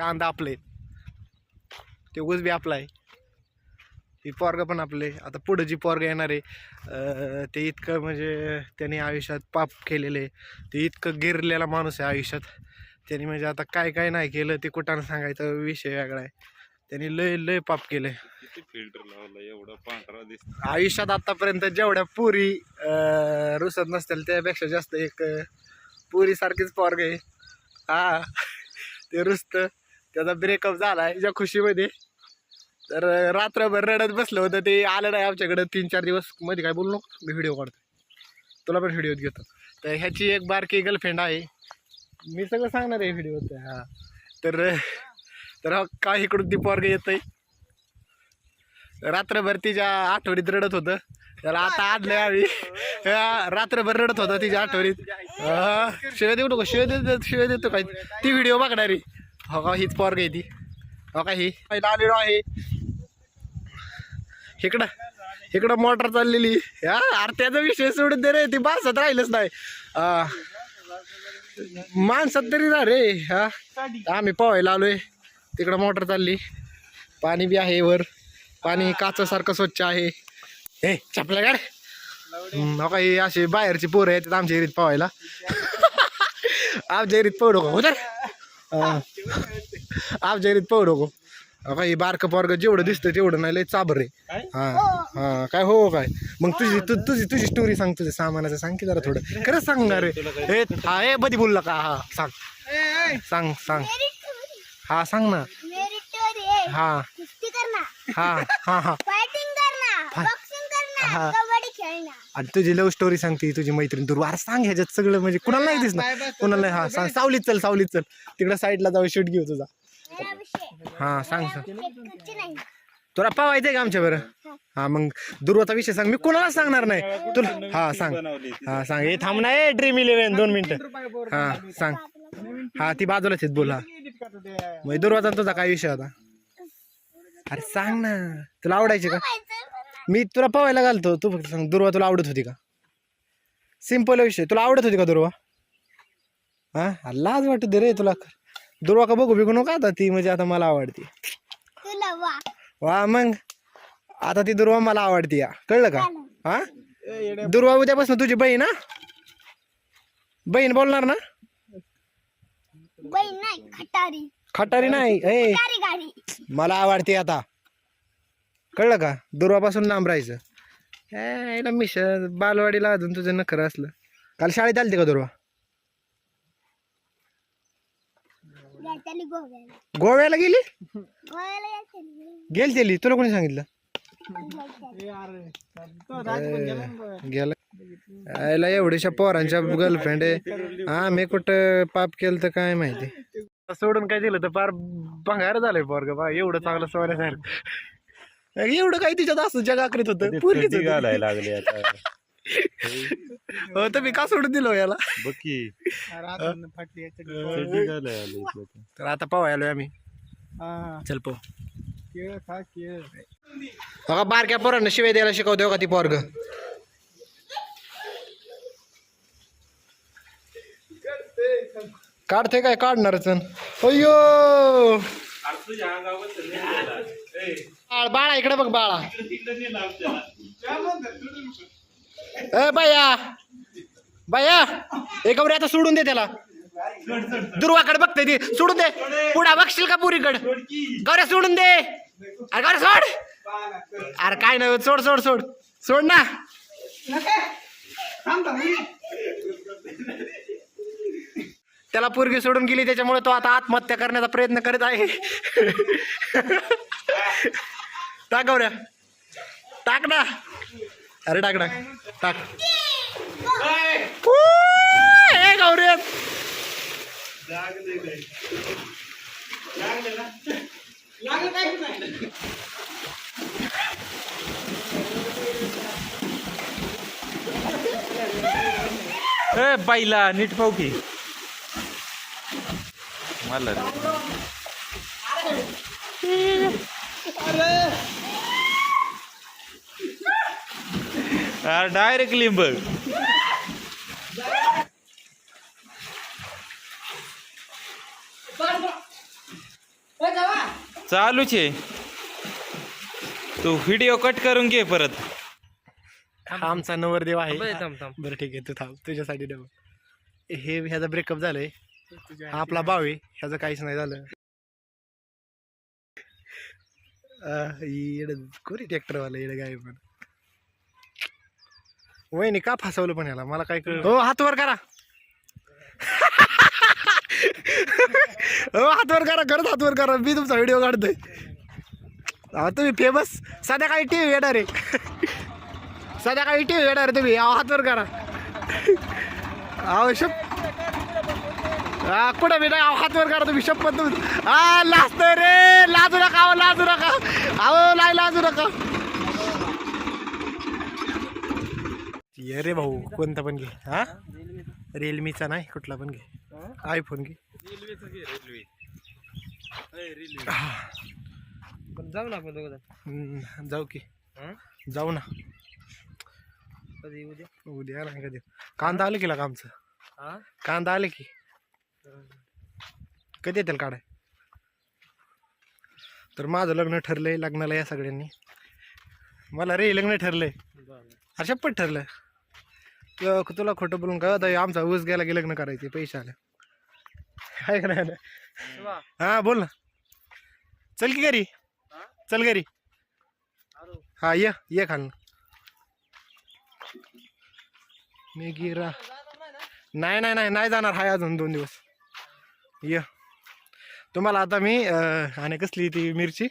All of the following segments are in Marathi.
कांदा आपले. ते ऊस बी आपला आहे ही पोरग पण आपले. आता पुढं जी पोरग येणार आहे ते इतकं म्हणजे त्यांनी आयुष्यात पाप केलेले. ते इतकं गिरलेला माणूस आहे आयुष्यात. त्यांनी म्हणजे आता काय काय नाही केलं ते कुठानं सांगायचा विषय वेगळा आहे. त्यांनी लय लय पाप केले. फिल्टर लावला एवढा पांढरा दिसत आयुष्यात आतापर्यंत जेवढ्या पुरी रुसत नसतील त्यापेक्षा जास्त एक अं, पुरी सारखीच पोरग आहे. हा. ते रुसत. त्याचा ब्रेकअप झाला या खुशीमध्ये. तर रात्रभर रडत बसलं होतं ते आलं नाही आमच्याकडं. तीन चार दिवसमध्ये काय बोललो मी व्हिडिओ काढतो तुला पण व्हिडिओ घेतो. तर ह्याची एक बारकी गर्लफ्रेंड आहे. मी सगळं सांगणार आहे व्हिडिओत हां. तर तर हा काय इकडून ती पोरग आहे रात्रभर तिच्या आठवडीत रडत होतं. त्याला आता आडलं आम्ही रात्रभर रडत होता तिच्या आठवडीत हा, देऊ नको शिवाय देतो शिवाय देतो काय? ती व्हिडिओ बघणारी. हो का हीच पोरग आहे ती. हो का ही? पहिला आलेलो आहे. इकडं इकडं मोटर चाललेली. हा अरे त्याचा विषय सोडून दे रे ती बासत राहिलंच नाही. हा. माणसात तरी ना रे हा. आम्ही पोहायला आलोय. तिकडं मोटर चालली. पाणी बी आहे वर. पाणी काचासारखं स्वच्छ आहे. ए चपल्या गाड हो काही असे बाहेरची पोरं येतात आमच्या एरीत पोहायला. आमच्या एरीत पोहू का उतर आमच्या एरीत पोहू नको. हो काही बारकं पोरग जेवढं दिसतं तेवढं नाही लय चाबर रे हा हा काय हो काय? मग तुझी तु तुझी तुझी स्टोरी सांग तुझ्या सामानाचं सांग की जरा थोडं. खरंच सांगणार रे ए हा ए बधी बोलला का? हा सांग. सांग सांग. हा सांग ना. मेरी स्टोरी है. हा हा हा. हा. आणि तुझी लव्ह स्टोरी सांगते तुझी मैत्रीण तू अरे सांग ह्याच्यात सगळं म्हणजे कुणाला नाही दिसणार. कुणाला नाही. हा सांग सावलीत चल सावलीत चल. तिकडे साईडला जाऊ शूट घेऊ तुझा. हा सांग सांग. नहीं तुला पावायचंय का आमच्या बरं हा मग दुर्वाचा विषय सांग. मी कुणाला सांगणार नाही? तुला हा सांग. हा सांग. हे थांब ना ए ड्रीम इलेव्हन दोन मिनिटं. हा सांग. हा ती बाजूलाच आहेत बोला मग दुर्वाचा तुझा काय विषय होता? अरे सांग ना. तुला आवडायचे का? मी तुला पवायला घालतो. तू फक्त सांग दुर्वा तुला आवडत होती का? सिंपल विषय. तुला आवडत होती का दुर्वा? हा? लाज वाटू दे रे तुला. दुर्वा का बघू बिघू नको आता ती म्हणजे आता मला आवडते. तुला वा. वा मग? आता ती दुर्वा मला आवडती या. कळलं का? हा? दुर्वा उद्यापासून तुझी बहीण हा? बहीण बोलणार ना? नाही खटारी. खटारी नाही ए. खटारी गाडी. मला आवडते आता. कळलं का? दुर्वापासून लांब राहायचं. ए, मिश बालवाडीला अजून तुझं नखरं असलं. काल शाळेत आलते का दुर्वा? गोव्याला. गेली? गेल त्याली. तुला कोणी सांगितलं? गेला यायला एवढ्याशा पोरांच्या गर्लफ्रेंड आहे हा मी कुठं पाप केलं तर काय माहिती? सोडून काय दिलं तर फार भंगार झालंय पोरग बा. एवढं चांगलं सोन्यासारखं. एवढं काय तिच्यात असं जग आकरीत होतं. पूर्वीच थंडी घालायला लागली आता. हो तर मी का सोडून दिलो याला? बकी आली इकडं तर. तर आता पाहू आलोय आम्ही. चल पो बघा बारक्या पोरांना शिवाय द्यायला शिकवतो का ती पोरग? काढते काय? काढणारच. अय्यो! बाळ बाळा इकडे बघ बाळा. ए बाया बाया ए गौरी आता सोडून दे त्याला. दुर्वाकडे बघते ती. सोडून दे. पुढा बघशील का पुरीकडे? गौऱ्या सोडून दे. अरे गौऱ्या सोड. अरे काय नाही होत, सोड सोड सोड. सोड ना. त्याला पोरगी सोडून गेली त्याच्यामुळे तो आता आत्महत्या करण्याचा प्रयत्न करीत आहे. टाक गौऱ्या. टाक ना. अरे टाक ना. टाक. ए गौऱ्या ए बाईला नीट पाहू की. मला रे. अरे डायरेक्ट लिंब. चालूच आहे. तू व्हिडिओ कट करून घे परत. हा आमचा नवरदेव आहे. थांब थांब बरं ठीक आहे तू थांब. तुझ्यासाठी देऊ हे ह्याचा ब्रेकअप झालंय. हा आपला भाव आहे. ह्याचं काहीच नाही झालं. अं, येड कोणी ट्रॅक्टरवाला येड गाय पण. वहिनी का फसवलं पण याला? मला काय कळ हो हात वर करा. हो हात वर करा खरंच हात वर करा. मी तुमचा व्हिडिओ काढतोय. तुम्ही फेमस संध्याकाळी टी व्ही येणार आहे. संध्याकाळी टी व्ही येणार आहे तुम्ही. अहो, हात वर करा. अहो शप हा कुठं बी नाही? अहो, हात वर करा तुम्ही. शपथ तुम्ही हा लाजत रे. लाजू नका अहो लाजू नका. अहो नाही लाजू नका. ये रे भाऊ कोणता पण घे. हा? रिअलमीचा नाही कुठला पण घे. आयफोन घे. जाऊ ना आपण दोघं जाऊ की. जाऊ ना. कधी उद्या उद्या नाही कधी. कांदा आले की लागा आमचं? हा? कांदा आले की? कधी येतील काढाय? तर माझं लग्न ठरलंय लग्नाला या सगळ्यांनी. मला रे लग्न ठरलंय. अशा पण ठरलं. तुला तुला खोटं बोलून काय होतं आमचा ऊस गेला की लग्न करायचे पैसे आले. आहे? का नाही हां बोल ना. चल की घरी. चल घरी. हा ये ये खाल मी गिरा. नाही नाही नाही नाही जाणार हाय अजून दोन दिवस. ये. तुम्हाला आता मी आणि कसली ती मिरची?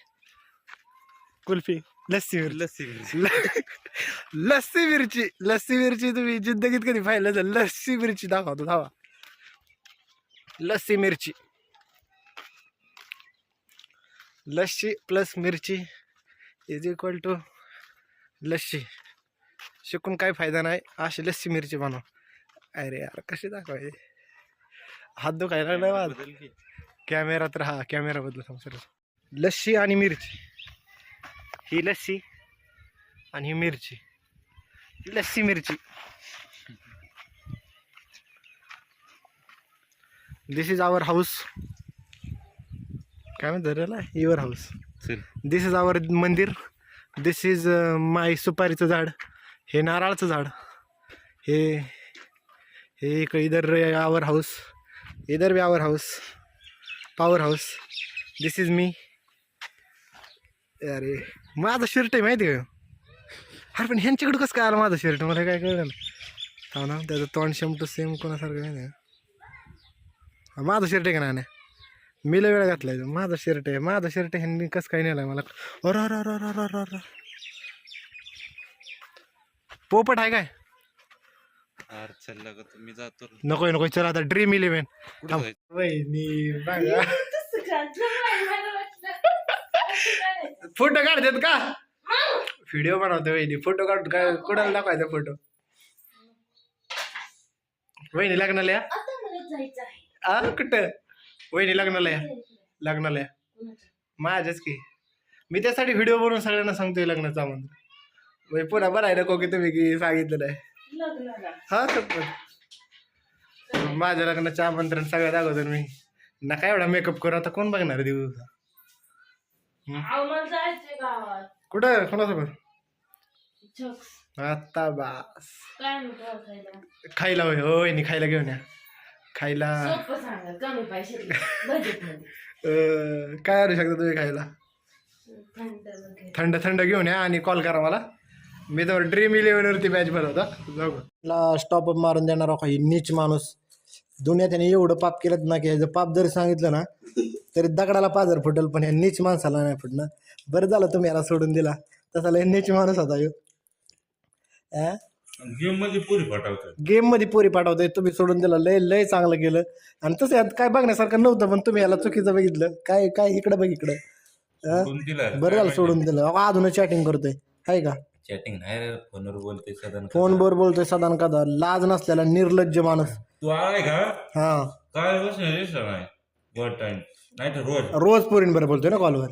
कुल्फी. लस्सी मिरची लस्सी ल- लस्सी मिरची लस्सी मिरची तुम्ही जिंदगीत कधी पाहिलं तर लस्सी मिरची दाखवतो धावा लस्सी मिरची. Lassi plus mirchi is equal to lassi. शिकून काय फायदा नाही. अशी लस्सी मिरची बनव. अरे यार कशी दाखवायचे हात दुखायला नाही माझा. कॅमेरा तर हा कॅमेरा बदल. सर लस्सी आणि मिरची. ही लस्सी आणि ही मिरची. लस्सी मिरची. दिस इज आवर हाऊस काय म्हणतात त्याला? Your house this is our mandir. This is माय सुपारीचं झाड. हे नारळाचं झाड. हे हे एक इधर आवर हाऊस इधर बी our house power house this is me अरे माझं शर्ट आहे माहिती आहे का? अरे पण ह्यांच्याकडं कसं काय आलं माझं शर्ट मला काय कळलं ना हा ना त्याचं तोंड शेमटं सेम कोणासारखं माहिती आहे का? हा, माझं शर्ट आहे का नाही? मी लय वेळा घातलाय. माझं शर्ट आहे माझं शर्ट ह्यांनी कसं काय नेलाय मला? अरे अरे अरे अरे अरे अरे पोपट आहे काय? अरे चल ग मी जातो. नको नको चला आता ड्रीम इलेव्हन बघा. फोटो काढतात का? व्हिडिओ बनवतो वहिनी. फोटो काढ काय कुणाला दाखवायचा फोटो? वहिनी लग्नाला या. आ कुठं? वहिनी लग्नाला या. लग्नाला या. माझ्याच की. मी त्यासाठी व्हिडिओ बनवून सगळ्यांना सांगतोय लग्नाचा आमंत्रण. म्हणजे पुन्हा बरं आहे नको की तुम्ही की सांगितलं नाही हा माझ्या लग्नाचं आमंत्रण सगळ्यात अगोदर मी. नका एवढा मेकअप करू आता कोण बघणार दिवस? आम्हाला जायचंय गावात. कुठं कोणासोबत? आता बास. काय म्हणतो खायला? खायला होय होय नी खायला घेऊन या. खायला. सोपं सांगा कमी पैशात बजेटमध्ये अं, काय आणू शकता तुम्ही खायला? थंड वगैरे. थंड थंड घेऊन या आणि कॉल करा मला. मी तर ड्रीम इलेव्हनवरती मॅच बनवता जाऊ. स्टॉप मारून देणार काही नीच माणूस. दुनियात त्याने एवढं पाप केलं ना की ह्याचं पाप जरी सांगितलं ना तरी दगडाला पाजर फुटल पण ह्या नीच माणसाला नाही फुटणं बरं झालं तुम्ही याला सोडून दिला. तसा लय नीच माणूस होता ह्यो? गेममध्ये पुरी पाठवतात गेममध्ये पोरी पाठवतोय. तुम्ही सोडून दिलं. लय लय चांगलं केलं आणि तसं यात काय बघण्यासारखं नव्हतं पण तुम्ही याला चुकीचं बघितलं. काय काय इकडं बघ इकडं. अं? सोडून दिला. बरं झालं सोडून दिलं. अहो, अजून चॅटिंग करतोय. आहे का? चॅटिंग नाही रे फोनवर बोलते सदन फोनवर बोलतोय सदान कदा लाज नसलेला निर्लज्ज माणूस. तू आहे का? हा. काय बस नाही वर टाइम नाही तर रोज. रोज पोरीन बरं बोलतोय ना कॉलवर.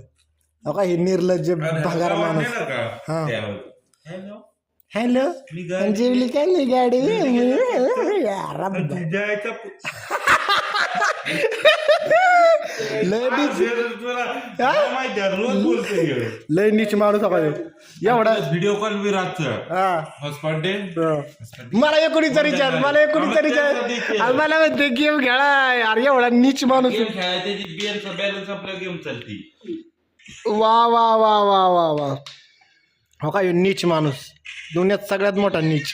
अहो का हे निर्लज्ज भगार माणूस. हा. हॅलो? हॅलो? गाडी जेवली काय नाही गाडी? तुझ्या पु- लय नीच. लय नीच माणूस हा पाहिजे एवढा व्हिडिओ कॉल हा. हा. मला एकोणीसचा रिचार्ज मला एकोणीसचा रिचार्ज मला म्हणते गेम खेळा अरे एवढा नीच माणूस बॅलन्स आपल्या गेम चालती. वा वा वा वा वा वा. हो का नीच माणूस. दुनियात सगळ्यात मोठा नीच.